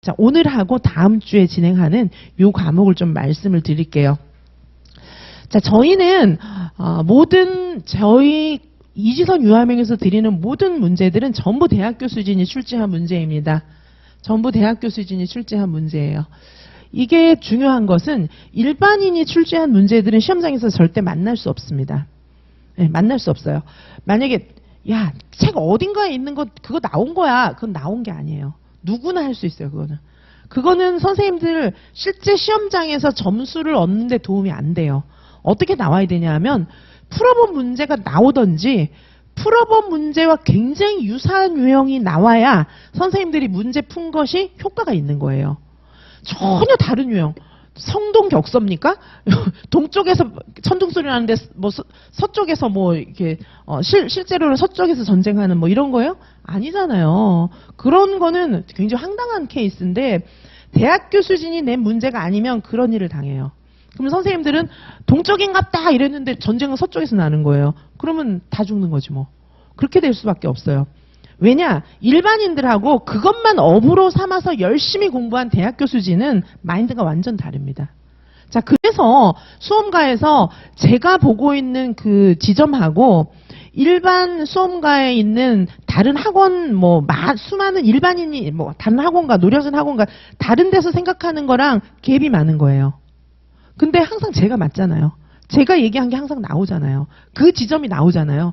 자, 오늘하고 다음 주에 진행하는 요 과목을 좀 말씀을 드릴게요. 자, 저희는 어, 모든 저희 이지선 유아명에서 드리는 모든 문제들은 전부 대학교 수준이 출제한 문제입니다. 전부 대학교 수준이 출제한 문제예요. 이게 중요한 것은 일반인이 출제한 문제들은 시험장에서 절대 만날 수 없습니다. 네, 만날 수 없어요. 만약에 야, 책 어딘가에 있는 거 그거 나온 거야. 그건 나온 게 아니에요. 누구나 할 수 있어요, 그거는. 그거는 선생님들 실제 시험장에서 점수를 얻는데 도움이 안 돼요. 어떻게 나와야 되냐 하면 풀어본 문제가 나오던지 풀어본 문제와 굉장히 유사한 유형이 나와야 선생님들이 문제 푼 것이 효과가 있는 거예요. 전혀 다른 유형. 성동 격서입니까? 동쪽에서 천둥 소리 나는데 뭐 서, 서쪽에서 뭐 이렇게 어, 실, 실제로는 서쪽에서 전쟁하는 뭐 이런 거예요? 아니잖아요. 그런 거는 굉장히 황당한 케이스인데 대학교 수준이 낸 문제가 아니면 그런 일을 당해요. 그러면 선생님들은 동쪽인갑다 이랬는데 전쟁은 서쪽에서 나는 거예요. 그러면 다 죽는 거지 뭐. 그렇게 될 수밖에 없어요. 왜냐? 일반인들하고 그것만 업으로 삼아서 열심히 공부한 대학 교 수지는 마인드가 완전 다릅니다. 자, 그래서 수험가에서 제가 보고 있는 그 지점하고 일반 수험가에 있는 다른 학원 뭐 마- 수많은 일반인이 뭐 다른 학원가 노려진 학원가 다른 데서 생각하는 거랑 갭이 많은 거예요. 근데 항상 제가 맞잖아요. 제가 얘기한 게 항상 나오잖아요. 그 지점이 나오잖아요.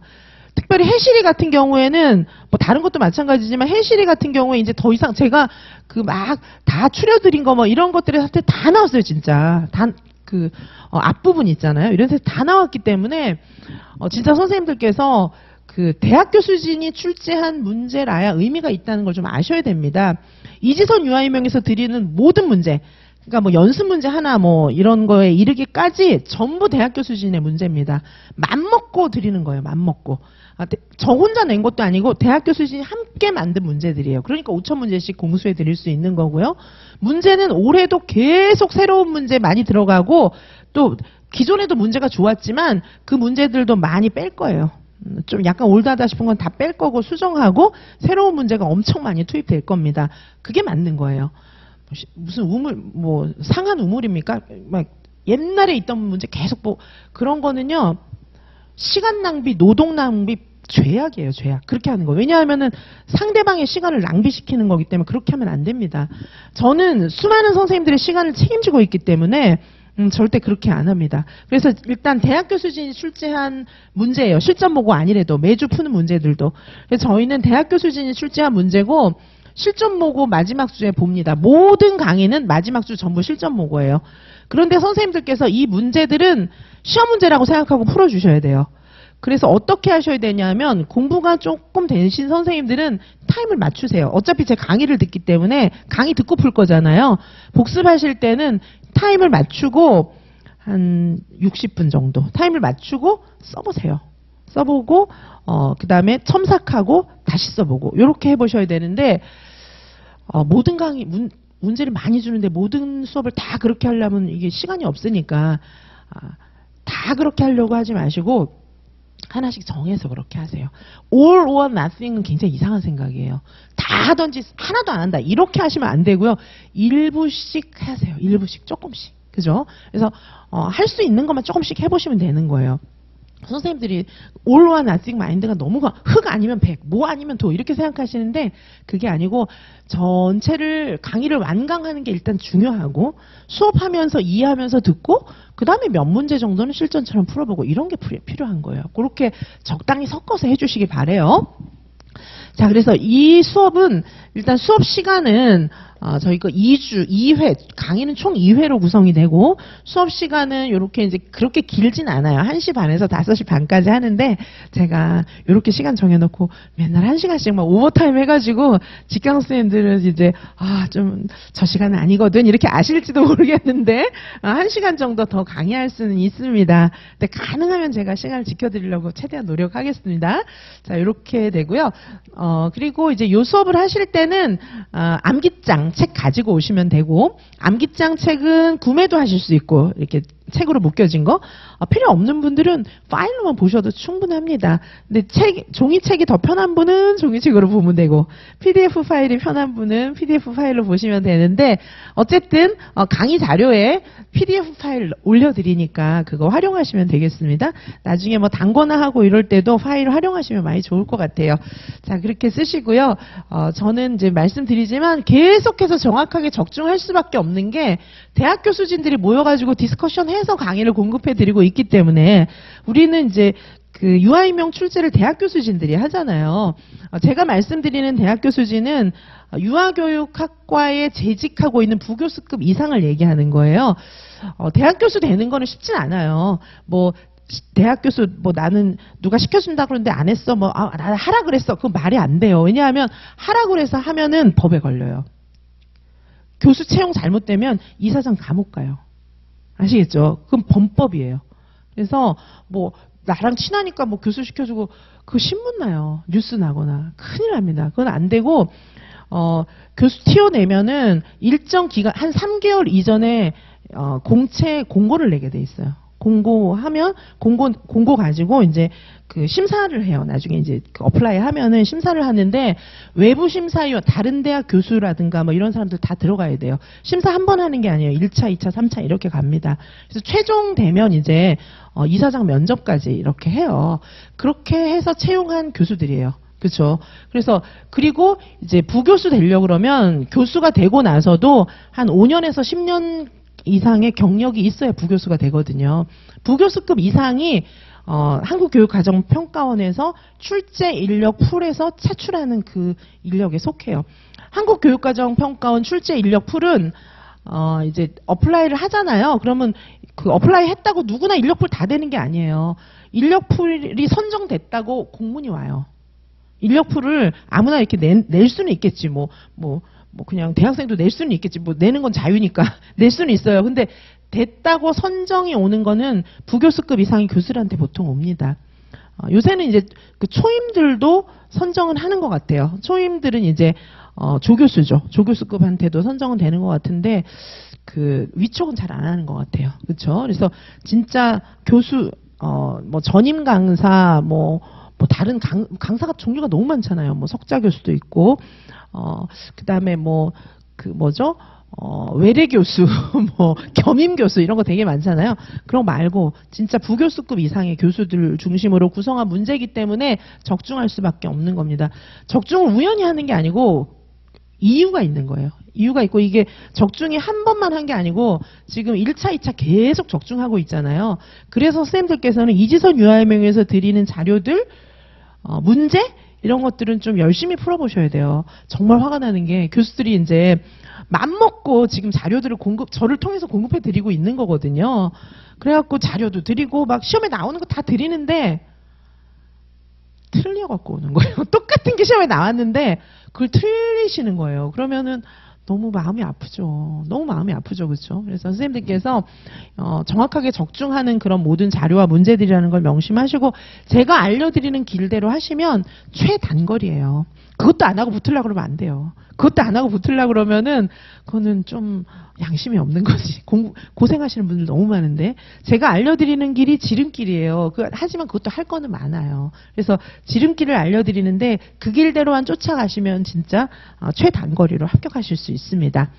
특별히 해시리 같은 경우에는 뭐 다른 것도 마찬가지지만 해시리 같은 경우에 이제 더 이상 제가 그 막 다 추려드린 거 뭐 이런 것들이 사실 다 나왔어요 진짜 다 그 앞부분 있잖아요 이런 데서 다 나왔기 때문에 어, 진짜 선생님들께서 그 대학 교 수준이 출제한 문제라야 의미가 있다는 걸 좀 아셔야 됩니다. 이지선 유아인명에서 드리는 모든 문제 그러니까 뭐 연습 문제 하나 뭐 이런 거에 이르기까지 전부 대학교 수준의 문제입니다. 맘먹고 드리는 거예요. 맘먹고. 아, 대- 저 혼자 낸 것도 아니고 대학교 수준이 함께 만든 문제들이에요. 그러니까 5천 문제씩 공수해 드릴 수 있는 거고요. 문제는 올해도 계속 새로운 문제 많이 들어가고 또 기존에도 문제가 좋았지만 그 문제들도 많이 뺄 거예요. 음, 좀 약간 올드하다 싶은 건 다 뺄 거고 수정하고 새로운 문제가 엄청 많이 투입될 겁니다. 그게 맞는 거예요. 시- 무슨 우물 뭐 상한 우물입니까? 막 옛날에 있던 문제 계속 뭐 그런 거는요 시간 낭비, 노동 낭비 죄악이에요, 죄악. 그렇게 하는 거. 왜냐하면은 상대방의 시간을 낭비시키는 거기 때문에 그렇게 하면 안 됩니다. 저는 수많은 선생님들의 시간을 책임지고 있기 때문에 음, 절대 그렇게 안 합니다. 그래서 일단 대학 교 수준이 출제한 문제예요. 실전 보고 아니래도 매주 푸는 문제들도. 그래서 저희는 대학 교 수준이 출제한 문제고 실전 모고 마지막 주에 봅니다. 모든 강의는 마지막 주 전부 실전 모고예요. 그런데 선생님들께서 이 문제들은 시험 문제라고 생각하고 풀어주셔야 돼요. 그래서 어떻게 하셔야 되냐면 공부가 조금 되신 선생님들은 타임을 맞추세요. 어차피 제 강의를 듣기 때문에 강의 듣고 풀 거잖아요. 복습하실 때는 타임을 맞추고 한 60분 정도 타임을 맞추고 써보세요. 써보고 어 그 다음에 첨삭하고 다시 써보고 이렇게 해보셔야 되는데 어, 모든 강의 문, 문제를 많이 주는데 모든 수업을 다 그렇게 하려면 이게 시간이 없으니까 아, 다 그렇게 하려고 하지 마시고 하나씩 정해서 그렇게 하세요. all or nothing은 굉장히 이상한 생각이에요. 다 하던지 하나도 안 한다. 이렇게 하시면 안 되고요. 일부씩 하세요. 일부씩 조금씩. 그죠? 그래서 할수 있는 것만 조금씩 해보시면 되는 거예요. 선생님들이 올와 나직 마인드가 너무 가- 흑 아니면 백, 뭐 아니면 도 이렇게 생각하시는데 그게 아니고 전체를 강의를 완강하는 게 일단 중요하고 수업하면서 이해하면서 듣고 그 다음에 몇 문제 정도는 실전처럼 풀어보고 이런 게 필요- 필요한 거예요. 그렇게 적당히 섞어서 해주시기 바래요. 자, 그래서 이 수업은 일단 수업 시간은 어, 저희 거 2주, 2회, 강의는 총 2회로 구성이 되고 수업 시간은 이렇게 이제 그렇게 길진 않아요. 1시 반에서 5시 반까지 하는데 제가 이렇게 시간 정해놓고 맨날 1시간씩 막 오버타임 해가지고 직장 선생님들은 이제 아, 좀 저 시간은 아니거든 이렇게 아실지도 모르겠는데 아, 1시간 정도 더 강의할 수는 있습니다. 근데 가능하면 제가 시간을 지켜드리려고 최대한 노력하겠습니다. 자, 이렇게 되고요. 어, 그리고 이제 요 수업을 하실 때는 어, 암기장 책 가지고 오시면 되고 암기장 책은 구매도 하실 수 있고 이렇게 책으로 묶여진 거 아, 필요 없는 분들은 파일로만 보셔도 충분합니다. 근데 책 종이책이 더 편한 분은 종이책으로 보면 되고 PDF 파일이 편한 분은 PDF 파일로 보시면 되는데 어쨌든 어, 강의 자료에 PDF 파일 올려드리니까 그거 활용하시면 되겠습니다. 나중에 뭐 단거나 하고 이럴 때도 파일 활용하시면 많이 좋을 것 같아요. 자 그렇게 쓰시고요. 어, 저는 이제 말씀드리지만 계속해서 정확하게 적중할 수밖에 없는 게 대학 교수진들이 모여가지고 디스커션 해서 강의를 공급해 드리고 있기 때문에 우리는 이제 그 유아임용 출제를 대학 교 수진들이 하잖아요. 어, 제가 말씀드리는 대학 교 수진은 어, 유아교육학과에 재직하고 있는 부교수급 이상을 얘기하는 거예요. 어, 대학 교수 되는 거는 쉽진 않아요. 뭐 시- 대학 교수 뭐 나는 누가 시켜준다 그러는데 안 했어 뭐 아, 나 하라 그랬어 그건 말이 안 돼요 왜냐하면 하라 그래서 하면은 법에 걸려요 교수 채용 잘못되면 이사장 감옥 가요 아시겠죠? 그건 범법이에요. 그래서 뭐 나랑 친하니까 뭐 교수 시켜주고 그 신문 나요. 뉴스 나거나. 큰일 납니다. 그건 안 되고 어 교수 튀어내면은 일정 기간 한 3개월 이전에 어 공채 공고를 내게 돼 있어요 공고하면 공고 공고 가지고 이제 그 심사를 해요. 나중에 이제 그 어플라이 하면은 심사를 하는데 외부 심사위원 다른 대학 교수라든가 뭐 이런 사람들 다 들어가야 돼요. 심사 한 번 하는 게 아니에요. 1차, 2차, 3차 이렇게 갑니다. 그래서 최종 되면 이제 어, 이사장 면접까지 이렇게 해요. 그렇게 해서 채용한 교수들이에요. 그렇죠. 그래서 그리고 이제 부교수 되려 고 그러면 교수가 되고 나서도 한 5년에서 10년 이상의 경력이 있어야 부교수가 되거든요. 부교수급 이상이 어, 한국교육가정평가원에서 출제 인력 풀에서 차출하는 그 인력에 속해요. 한국교육가정평가원 출제 인력 풀은 어, 이제 어플라이를 하잖아요. 그러면 그 어플라이 했다고 누구나 인력풀 다 되는 게 아니에요. 인력풀이 선정됐다고 공문이 와요. 인력풀을 아무나 이렇게 내, 낼 수는 있겠지. 뭐, 뭐, 뭐 그냥 대학생도 낼 수는 있겠지. 뭐 내는 건 자유니까 낼 수는 있어요. 근데 됐다고 선정이 오는 거는 부교수급 이상의 교수들한테 보통 옵니다. 어, 요새는 이제 그 초임들도 선정은 하는 것 같아요. 초임들은 이제 어, 조교수죠. 조교수급한테도 선정은 되는 것 같은데 그 위촉은 잘 안 하는 것 같아요. 그렇죠? 그래서 진짜 교수 어, 뭐 전임 강사 뭐, 뭐 다른 강, 강사가 종류가 너무 많잖아요. 뭐 석자 교수도 있고 어, 그 다음에 뭐 그 뭐죠? 어, 외래 교수, 뭐, 겸임 교수, 이런 거 되게 많잖아요. 그런 거 말고, 진짜 부교수급 이상의 교수들 중심으로 구성한 문제이기 때문에 적중할 수밖에 없는 겁니다. 적중을 우연히 하는 게 아니고, 이유가 있는 거예요. 이유가 있고, 이게 적중이 한 번만 한 게 아니고, 지금 1차, 2차 계속 적중하고 있잖아요. 그래서 선생님들께서는 이지선 유아해명에서 드리는 자료들, 어, 문제? 이런 것들은 좀 열심히 풀어보셔야 돼요. 정말 화가 나는 게 교수들이 이제 맘먹고 지금 자료들을 공급, 저를 통해서 공급해 드리고 있는 거거든요. 그래갖고 자료도 드리고 막 시험에 나오는 거 다 드리는데 틀려갖고 오는 거예요. 똑같은 게 시험에 나왔는데 그걸 틀리시는 거예요. 그러면은 너무 마음이 아프죠. 너무 마음이 아프죠. 그렇죠? 그래서 선생님들께서 어, 정확하게 적중하는 그런 모든 자료와 문제들이라는 걸 명심하시고 제가 알려드리는 길대로 하시면 최단거리예요. 그것도 안 하고 붙으려고 그러면 안 돼요. 그것도 안 하고 붙으려고 그러면은 그거는 좀 양심이 없는 거지. 공, 고생하시는 분들 너무 많은데 제가 알려드리는 길이 지름길이에요. 그, 하지만 그것도 할 거는 많아요. 그래서 지름길을 알려드리는데 그 길대로만 쫓아가시면 진짜 어, 최단거리로 합격하실 수 있습니다.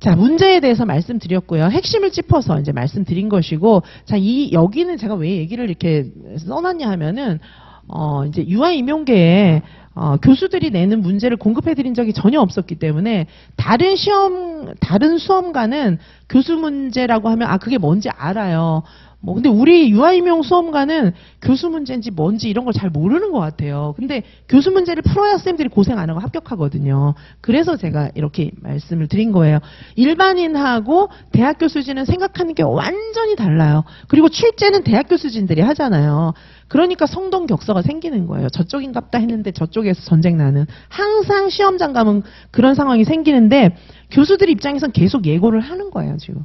자, 문제에 대해서 말씀드렸고요. 핵심을 짚어서 이제 말씀드린 것이고, 자, 이, 여기는 제가 왜 얘기를 이렇게 써놨냐 하면은, 어, 이제 유아임용계에 어, 교수들이 내는 문제를 공급해드린 적이 전혀 없었기 때문에 다른 시험, 다른 수험가는 교수 문제라고 하면 아 그게 뭔지 알아요. 뭐 근데 우리 유아임용 수험가는 교수 문제인지 뭔지 이런 걸 잘 모르는 것 같아요. 근데 교수 문제를 풀어야 쌤들이 고생 안 하고 합격하거든요. 그래서 제가 이렇게 말씀을 드린 거예요. 일반인하고 대학 교수진은 생각하는 게 완전히 달라요. 그리고 출제는 대학 교수진들이 하잖아요. 그러니까 성동 격서가 생기는 거예요. 저쪽인갑다 했는데 저쪽에서 전쟁 나는. 항상 시험장 가면 그런 상황이 생기는데 교수들 입장에선 계속 예고를 하는 거예요, 지금.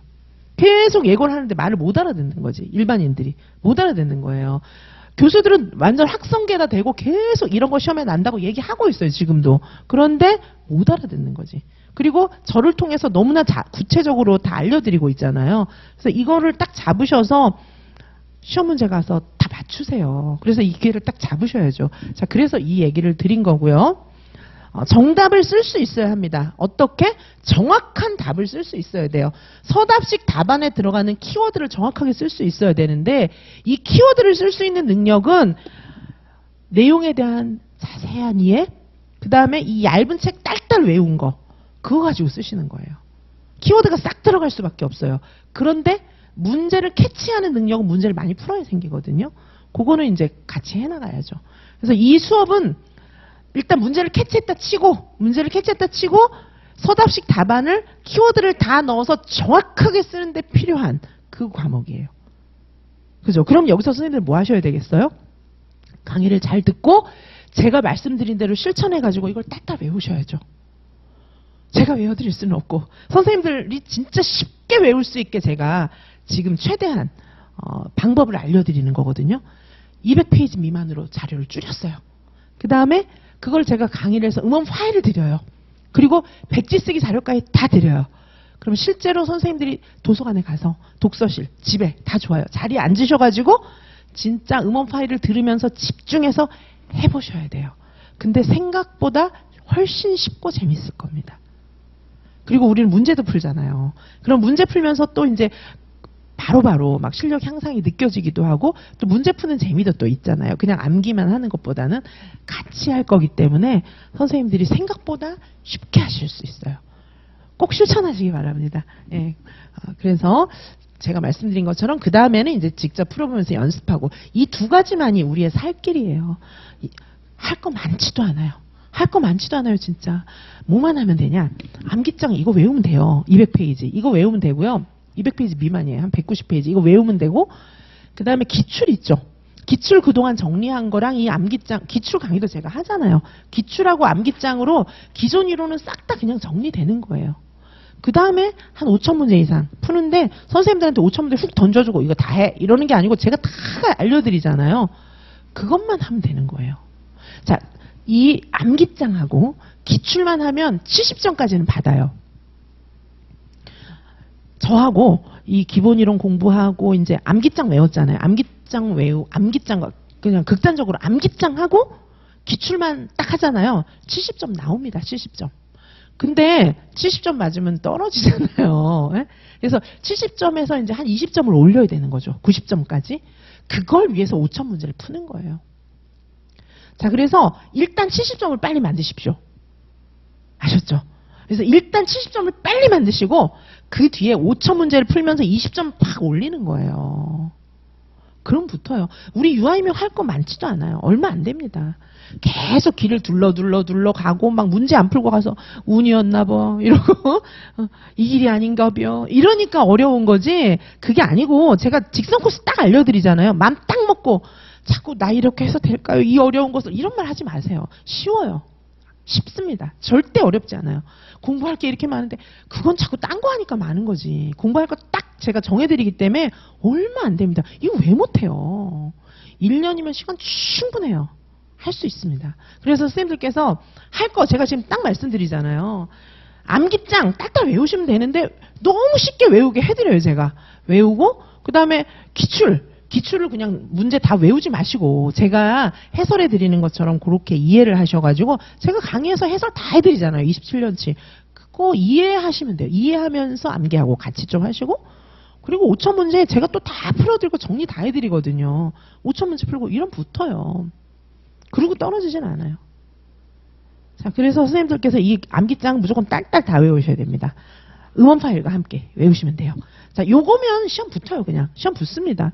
계속 예고를 하는데 말을 못 알아듣는 거지. 일반인들이. 못 알아듣는 거예요. 교수들은 완전 학성계다 되고 계속 이런 거 시험에 난다고 얘기하고 있어요, 지금도. 그런데 못 알아듣는 거지. 그리고 저를 통해서 너무나 자- 구체적으로 다 알려드리고 있잖아요. 그래서 이거를 딱 잡으셔서 시험 문제 가서 다 맞추세요. 그래서 이 기회를 딱 잡으셔야죠. 자, 그래서 이 얘기를 드린 거고요. 어, 정답을 쓸 수 있어야 합니다. 어떻게? 정확한 답을 쓸 수 있어야 돼요. 서답식 답안에 들어가는 키워드를 정확하게 쓸 수 있어야 되는데 이 키워드를 쓸 수 있는 능력은 내용에 대한 자세한 이해, 그 다음에 이 얇은 책 딸딸 외운 거, 그거 가지고 쓰시는 거예요. 키워드가 싹 들어갈 수밖에 없어요. 그런데 문제를 캐치하는 능력은 문제를 많이 풀어야 생기거든요. 그거는 이제 같이 해나가야죠. 그래서 이 수업은 일단 문제를 캐치했다 치고, 문제를 캐치했다 치고, 서답식 답안을 키워드를 다 넣어서 정확하게 쓰는데 필요한 그 과목이에요. 그죠? 그럼 여기서 선생님들 뭐 하셔야 되겠어요? 강의를 잘 듣고 제가 말씀드린 대로 실천해가지고 이걸 딱딱 외우셔야죠. 제가 외워드릴 수는 없고 선생님들이 진짜 쉽게 외울 수 있게 제가 지금 최대한 어, 방법을 알려드리는 거거든요. 200페이지 미만으로 자료를 줄였어요. 그 다음에 그걸 제가 강의를 해서 음원 파일을 드려요. 그리고 백지 쓰기 자료까지 다 드려요. 그럼 실제로 선생님들이 도서관에 가서 독서실, 집에 다 좋아요. 자리에 앉으셔가지고 진짜 음원 파일을 들으면서 집중해서 해보셔야 돼요. 근데 생각보다 훨씬 쉽고 재밌을 겁니다. 그리고 우리는 문제도 풀잖아요. 그럼 문제 풀면서 또 이제 바로바로 막 실력 향상이 느껴지기도 하고 또 문제 푸는 재미도 또 있잖아요. 그냥 암기만 하는 것보다는 같이 할 거기 때문에 선생님들이 생각보다 쉽게 하실 수 있어요. 꼭 실천하시기 바랍니다. 예. 어, 그래서 제가 말씀드린 것처럼 그 다음에는 이제 직접 풀어보면서 연습하고 이 두 가지만이 우리의 살 길이에요. 할 거 많지도 않아요. 할 거 많지도 않아요, 진짜. 뭐만 하면 되냐? 암기장 이거 외우면 돼요. 200페이지. 이거 외우면 되고요. 200페이지 미만이에요. 한 190페이지. 이거 외우면 되고, 그 다음에 기출 있죠. 기출 그동안 정리한 거랑 이 암기장, 기출 강의도 제가 하잖아요. 기출하고 암기장으로 기존 이론은 싹 다 그냥 정리되는 거예요. 그 다음에 한 5천 문제 이상 푸는데 선생님들한테 5천 문제 훅 던져주고 이거 다 해. 이러는 게 아니고 제가 다 알려드리잖아요. 그것만 하면 되는 거예요. 자, 이 암기장하고 기출만 하면 70점까지는 받아요. 저하고 이 기본 이론 공부하고 이제 암기장 외웠잖아요. 암기장 외우, 암기장 그냥 극단적으로 암기장하고 기출만 딱 하잖아요. 70점 나옵니다. 70점. 근데 70점 맞으면 떨어지잖아요. 예? 그래서 70점에서 이제 한 20점을 올려야 되는 거죠. 90점까지. 그걸 위해서 5천 문제를 푸는 거예요. 자, 그래서 일단 70점을 빨리 만드십시오. 아셨죠? 그래서 일단 70점을 빨리 만드시고 그 뒤에 5천 문제를 풀면서 20점 팍 올리는 거예요. 그럼 붙어요. 우리 유아이명 할 거 많지도 않아요. 얼마 안 됩니다. 계속 길을 둘러 둘러 둘러 가고 막 문제 안 풀고 가서 운이었나 봐 이러고 어, 이 길이 아닌가 벼 이러니까 어려운 거지 그게 아니고 제가 직선 코스 딱 알려드리잖아요. 맘 딱 먹고 자꾸 나 이렇게 해서 될까요? 이 어려운 것을 이런 말 하지 마세요. 쉬워요. 쉽습니다. 절대 어렵지 않아요. 공부할 게 이렇게 많은데 그건 자꾸 딴 거 하니까 많은 거지. 공부할 거 딱 제가 정해드리기 때문에 얼마 안 됩니다. 이거 왜 못해요? 1년이면 시간 충분해요. 할 수 있습니다. 그래서 선생님들께서 할 거 제가 지금 딱 말씀드리잖아요. 암기장 딱딱 외우시면 되는데 너무 쉽게 외우게 해드려요 제가. 외우고 그 다음에 기출. 기출을 그냥 문제 다 외우지 마시고 제가 해설해 드리는 것처럼 그렇게 이해를 하셔가지고 제가 강의에서 해설 다 해드리잖아요. 27년치. 그거 이해하시면 돼요. 이해하면서 암기하고 같이 좀 하시고 그리고 5천 문제 제가 또 다 풀어드리고 정리 다 해드리거든요. 5천 문제 풀고 이런 붙어요. 그리고 떨어지진 않아요. 자, 그래서 선생님들께서 이 암기장 무조건 딸딸 다 외우셔야 됩니다. 음원 파일과 함께 외우시면 돼요. 자, 요거면 시험 붙어요, 그냥. 시험 붙습니다.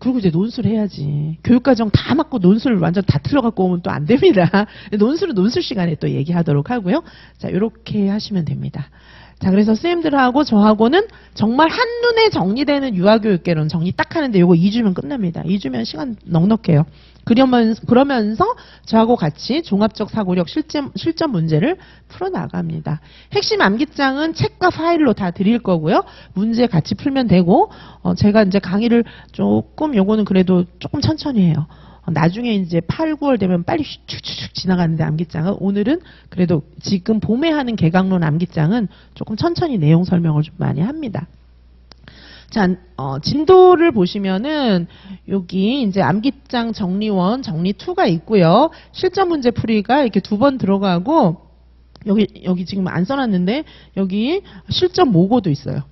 그리고 이제 논술 해야지. 교육과정 다 맞고 논술 완전 다 틀어갖고 오면 또 안 됩니다. 논술은 논술 시간에 또 얘기하도록 하고요. 자, 요렇게 하시면 됩니다. 자, 그래서 쌤들하고 저하고는 정말 한눈에 정리되는 유아교육개론 정리 딱 하는데 요거 2주면 끝납니다. 2주면 시간 넉넉해요. 그러면서, 그러면서 저하고 같이 종합적 사고력 실전, 실전 문제를 풀어나갑니다. 핵심 암기장은 책과 파일로 다 드릴 거고요. 문제 같이 풀면 되고, 어, 제가 이제 강의를 조금, 요거는 그래도 조금 천천히 해요. 어, 나중에 이제 8, 9월 되면 빨리 슉슉슉 지나가는데 암기장은 오늘은 그래도 지금 봄에 하는 개강론 암기장은 조금 천천히 내용 설명을 좀 많이 합니다. 자, 어, 진도를 보시면은 여기 이제 암기장 정리원, 정리 2가 있고요. 실전 문제 풀이가 이렇게 두 번 들어가고 여기 여기 지금 안 써놨는데 여기 실전 모고도 있어요.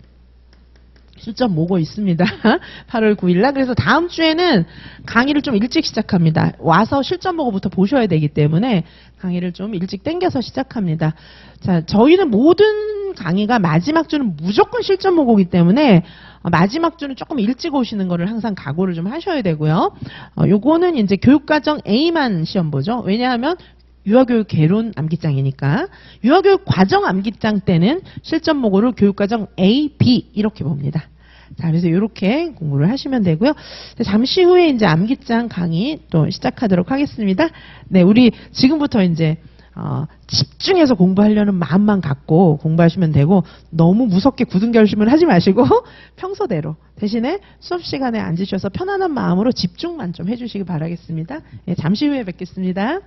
실전 모고 있습니다. 8월 9일날. 그래서 다음 주에는 강의를 좀 일찍 시작합니다. 와서 실전 모고부터 보셔야 되기 때문에 강의를 좀 일찍 땡겨서 시작합니다. 자, 저희는 모든 강의가 마지막 주는 무조건 실전 모고이기 때문에 어, 마지막 주는 조금 일찍 오시는 거를 항상 각오를 좀 하셔야 되고요. 어, 요거는 이제 교육과정 A만 시험 보죠. 왜냐하면 유아교육 개론 암기장이니까 유아교육 과정 암기장 때는 실전 모고를 교육과정 A, B 이렇게 봅니다. 자, 그래서 이렇게 공부를 하시면 되고요. 네, 잠시 후에 이제 암기장 강의 또 시작하도록 하겠습니다. 네, 우리 지금부터 이제 어, 집중해서 공부하려는 마음만 갖고 공부하시면 되고 너무 무섭게 굳은 결심을 하지 마시고 평소대로 대신에 수업 시간에 앉으셔서 편안한 마음으로 집중만 좀 해주시기 바라겠습니다. 예, 잠시 후에 뵙겠습니다.